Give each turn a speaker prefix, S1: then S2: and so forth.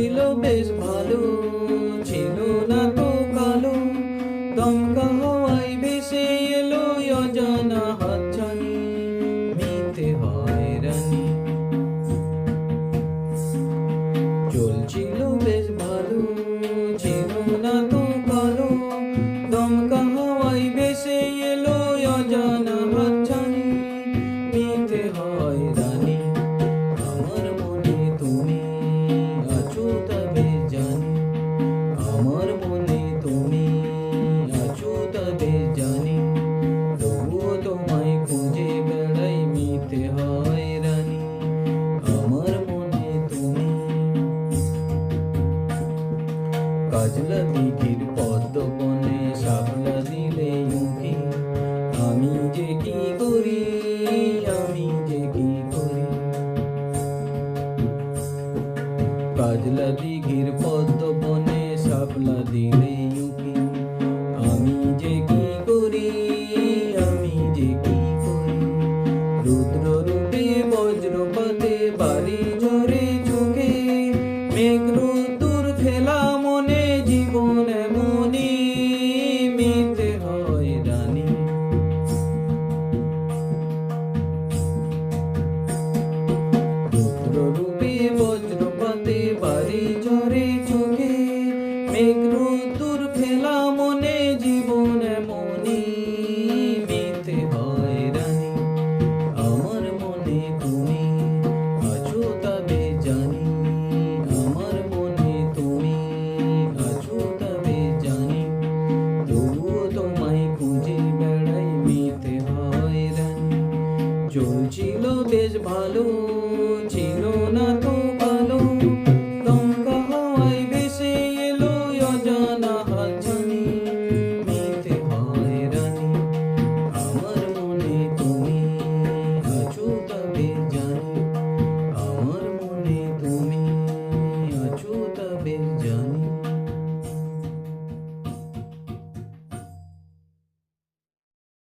S1: ছিল বেশ ভালো, ছিল না তো কালো। দমকা হওয়ায় ভেসে এলো অজানা হাতছানি মিতে হয়রানি চলছিল বেশ ভালো, ছিল না তো কালো। দমকা হওয়ায় ভেসে এলো অজানা হাতছানি মিতে হয় কাজলা দিঘির পদ্ম বনে সাবলা দিলে উঁকি আমি যে কি করি, আমি যে কি করি? কাজলা পদ্ম বনে সাবলা দিলে বাড়ি ঝরে চোখে মেঘ রুদ্দুর ফেলা রানী। আমার মনে তুমি আছো তবে জানি, আমার তুমি তবে জানি। তোমায় খুঁজে বেশ ভালো, ছিল না তো Our